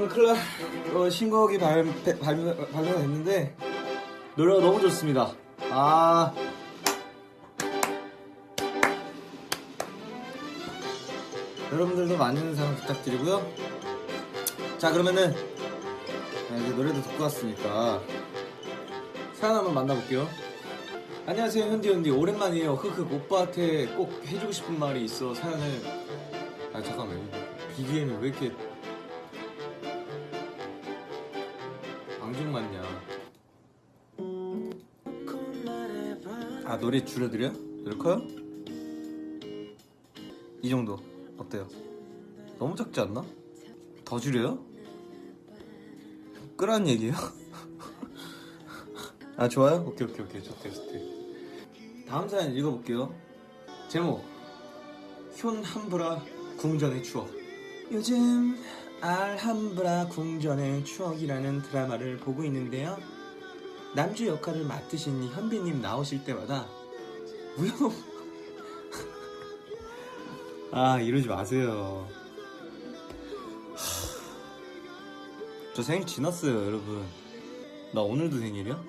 오늘 클라 어, 신곡이 발, 발, 발표, 발표가 됐는데 노래가 너무 좋습니다. 아 여러분들도 많은 사랑 부탁드리고요. 자 그러면은 자, 이제 노래도 듣고 왔으니까 사연 한번 만나볼게요. 안녕하세요 현디 현디 오랜만이에요. 흑흑 오빠한테 꼭 해주고 싶은 말이 있어 사연을 아 잠깐만 BGM이 왜 이렇게 앙증 맞냐 아 노래 줄여드려? 커요? 이 정도 어때요? 너무 작지 않나? 더 줄여요? 끄라는 얘기예요? 아 좋아요? 오케이 오케이 오케이 좋대 좋대 다음 사연 읽어볼게요 제목 촌함브라 궁전의 추억. 요즘 알함브라 궁전의 추억이라는 드라마를 보고 있는데요. 남주 역할을 맡으신 현빈님 나오실 때마다 우영 아 이러지 마세요. 하, 저 생일 지났어요 여러분. 나 오늘도 생일이야?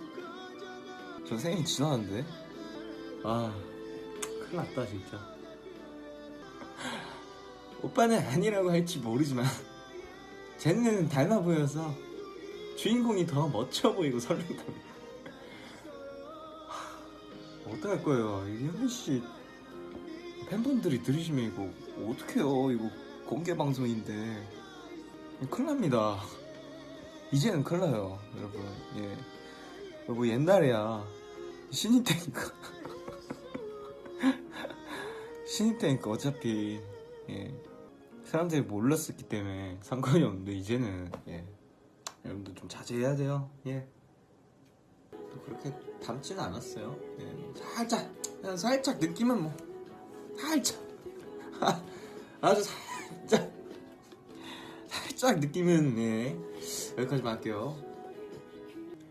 저 생일 지났는데? 아 큰일 났다 진짜 오빠는 아니라고 할지 모르지만 제 눈에는 닮아 보여서 주인공이 더 멋져 보이고 설렌다. 어떡할 거예요? 이 현빈씨 팬분들이 들으시면 이거 어떡해요? 이거 공개 방송인데. 큰일 납니다. 이제는 큰일 나요 여러분. 예. 뭐 옛날에야 신입 때니까. 신입 때니까 어차피 예 사람들이 몰랐었기 때문에 상관이 없는데 이제는 예. 여러분들 좀 자제해야 돼요. 예. 또 그렇게 닮지는 않았어요. 예 살짝 그냥 살짝 느낌은 뭐 살짝. 아주 살짝 살짝 느낌은 예. 여기까지만 할게요